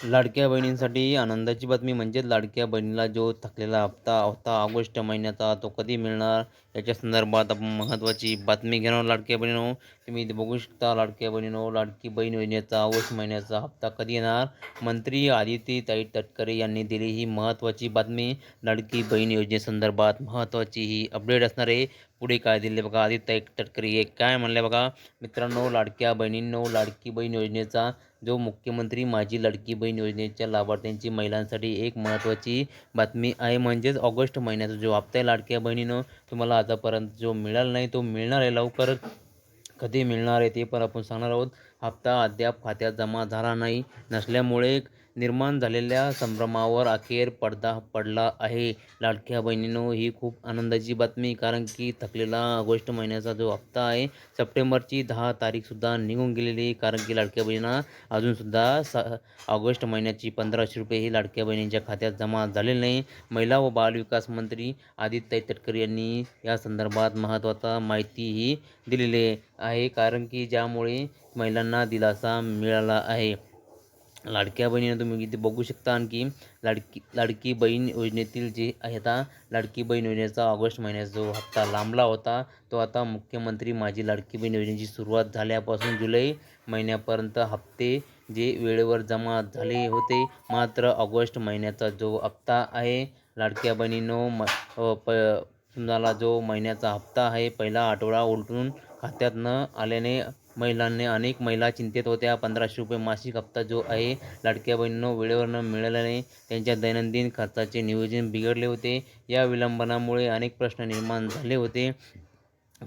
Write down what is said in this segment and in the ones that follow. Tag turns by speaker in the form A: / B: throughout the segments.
A: लाडक्या बहिणींसाठी आनंदाची बातमी म्हणजेच लाडक्या बहिणीला जो थकलेला हप्ता होता ऑगस्ट महिन्याचा तो कधी मिळणार? याच्या संदर्भात आपण महत्त्वाची बातमी घेणार लाडक्या बहिणीनो तुम्ही इथे बघू शकता लाडक्या बहिणीनो लाडकी बहीण योजनेचा ऑगस्ट महिन्याचा हप्ता कधी येणार? मंत्री आदिती ताई तटकरे यांनी दिली ही महत्त्वाची बातमी. लाडकी बहीण योजनेसंदर्भात महत्त्वाची ही अपडेट असणार आहे. पुढे काय दिले बघा आदित्य एक तटकरी एक काय म्हणले बघा? मित्रांनो लाडक्या बहिणींनो लाडकी बहीण योजनेचा जो मुख्यमंत्री माझी लाडकी बहीण योजनेच्या लाभार्थ्यांची महिलांसाठी एक महत्त्वाची बातमी आहे. म्हणजेच ऑगस्ट महिन्याचा जो हप्ता आहे लाडक्या बहिणीनं तुम्हाला आतापर्यंत जो मिळाला नाही तो मिळणार आहे लवकर. कधी मिळणार आहे ते पण आपण सांगणार आहोत. हप्ता अद्याप खात्यात जमा झाला नाही. नसल्यामुळे निर्माण झालेल्या संभ्रमावर अखेर पडदा पडला आहे. लाडक्या बहिणीनो ही खूप आनंदाची बातमी कारण की थकलेला ऑगस्ट महिन्याचा जो हप्ता आहे सप्टेंबरची दहा तारीखसुद्धा निघून गेलेली कारण की लाडक्या बहिणींना अजूनसुद्धा स ऑगस्ट महिन्याची पंधराशे रुपये ही लाडक्या बहिणींच्या खात्यात जमा झालेले नाही. महिला व बालविकास मंत्री आदित्य तटकरे यांनी या संदर्भात महत्त्वाचा माहितीही दिलेली आहे कारण की ज्यामुळे महिलांना दिलासा मिळाला आहे. लाडक्या बहिणीनं तुम्ही इथे बघू शकता आणखी. लाडकी लाडकी बहीण योजनेतील जे आहे आता लाडकी बहीण योजनेचा ऑगस्ट महिन्याचा जो हप्ता लांबला होता तो आता मुख्यमंत्री माझी लाडकी बहीण योजनेची सुरुवात झाल्यापासून जुलै महिन्यापर्यंत हप्ते जे वेळेवर जमा झाले होते मात्र ऑगस्ट महिन्याचा जो हप्ता आहे लाडक्या बहिणीनो म प तुम्हाला जो महिन्याचा हप्ता आहे पहिला आठवडा उलटून खात्यात न आल्याने महिलांनी अनेक महिला चिंतेत होत्या. पंधराशे रुपये मासिक हप्ता जो आहे लाडक्या बहिणींनो वेळेवर न मिळाल्याने त्यांच्या दैनंदिन खर्चाचे नियोजन बिघडले होते. या विलंबनामुळे अनेक प्रश्न निर्माण झाले होते.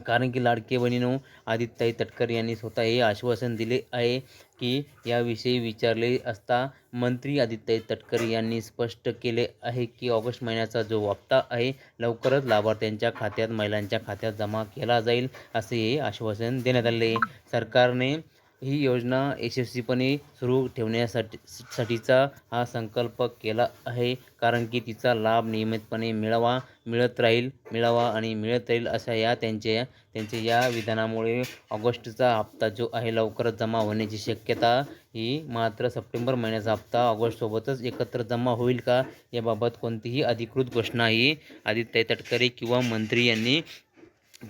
A: कारण की लाडके बहिणीनो आदित्यताई तटकर यांनी स्वतः हे आश्वासन दिले आहे. की याविषयी विचारले असता मंत्री आदित्य तटकर यांनी स्पष्ट केले आहे की ऑगस्ट महिन्याचा जो वापता आहे लवकरच लाभार्थ्यांच्या खात्यात महिलांच्या खात्यात जमा केला जाईल असे हे आश्वासन देण्यात आले. सरकारने ही योजना यशस्वीपणे सुरू ठेवण्यासाठी साठीचा हा संकल्प केला आहे. कारण की तिचा लाभ नियमितपणे मिळावा मिळत राहील मिळावा आणि मिळत राहील अशा या त्यांच्या त्यांच्या या विधानामुळे ऑगस्टचा हप्ता जो आहे लवकरच जमा होण्याची शक्यता ही मात्र सप्टेंबर महिन्याचा हप्ता ऑगस्टसोबतच एकत्र जमा होईल का याबाबत कोणतीही अधिकृत घोषणा ही आदित्य तटकरे किंवा मंत्री यांनी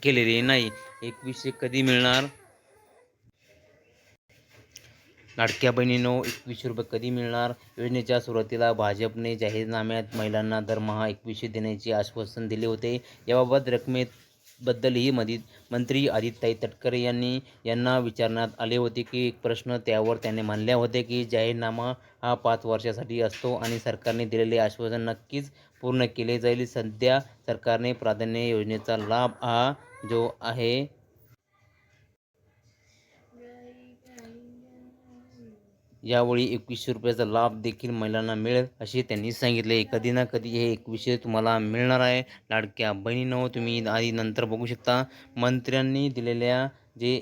A: केलेली नाही. एकवीसशे कधी मिळणार? लाडक्या बहिणीनो एकवीसशे रुपये कधी मिळणार? योजनेच्या सुरुवातीला भाजपने जाहीरनाम्यात महिलांना दरमहा एकवीसशे देण्याचे आश्वासन दिले होते. याबाबत रकमेत बद्दलही मधी मंत्री आदित्यताई तटकरे यांनी यांना विचारण्यात आले होते की एक प्रश्न त्यावर त्याने मानले होते की जाहीरनामा हा पाच वर्षासाठी असतो आणि सरकारने दिलेले आश्वासन नक्कीच पूर्ण केले जाईल. सध्या सरकारने प्राधान्य योजनेचा लाभ हा जो आहे यावेळी एकवीसशे रुपयाचा लाभ देखील महिलांना मिळेल असे त्यांनी सांगितले. कधी ना कधी हे एकवीसशे तुम्हाला मिळणार आहे. लाडक्या बहिणीनं तुम्ही आधी नंतर बघू शकता. मंत्र्यांनी दिलेल्या जे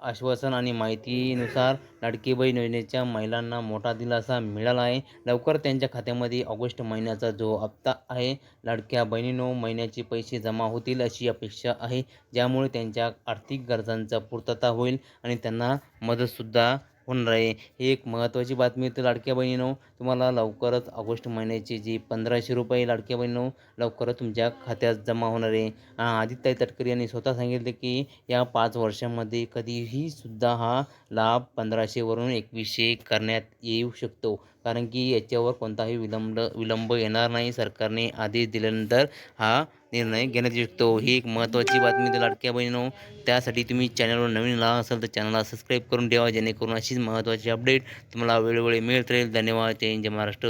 A: आश्वासन आणि माहितीनुसार लाडकी बहीण योजनेच्या महिलांना मोठा दिलासा मिळाला आहे. लवकर त्यांच्या खात्यामध्ये ऑगस्ट महिन्याचा जो हप्ता आहे लाडक्या बहिणीनो महिन्याचे पैसे जमा होतील अशी अपेक्षा आहे. ज्यामुळे त्यांच्या आर्थिक गरजांचा पूर्तता होईल आणि त्यांना मदतसुद्धा होणार आहे ही एक महत्त्वाची बातमी तर लाडक्या बहिणीनो तुम्हाला लवकरच ऑगस्ट महिन्याची जी पंधराशे रुपये लाडक्या बहिणीनो लवकरच तुमच्या खात्यात जमा होणार आहे. आदित्य तटकरे यांनी स्वतः सांगितले की या पाच वर्षामध्ये कधीही सुद्धा हा लाभ पंधराशेवरून एकवीसशे करण्यात येऊ शकतो. कारण की याच्यावर कोणताही विलंब विलंब येणार नाही. सरकारने आदेश दिल्यानंतर हा निर्णय घेण्यात येऊ शकतो. ही एक महत्त्वाची बातमी तर लाडक्या बहिणीनो त्यासाठी तुम्ही चॅनलवर नवीन आला असाल तर चॅनलला सबस्क्राईब करून ठेवा. जेणेकरून अशीच महत्त्वाची अपडेट तुम्हाला वेळोवेळी मिळत राहील. धन्यवाद. जय हिंद. जय महाराष्ट्र.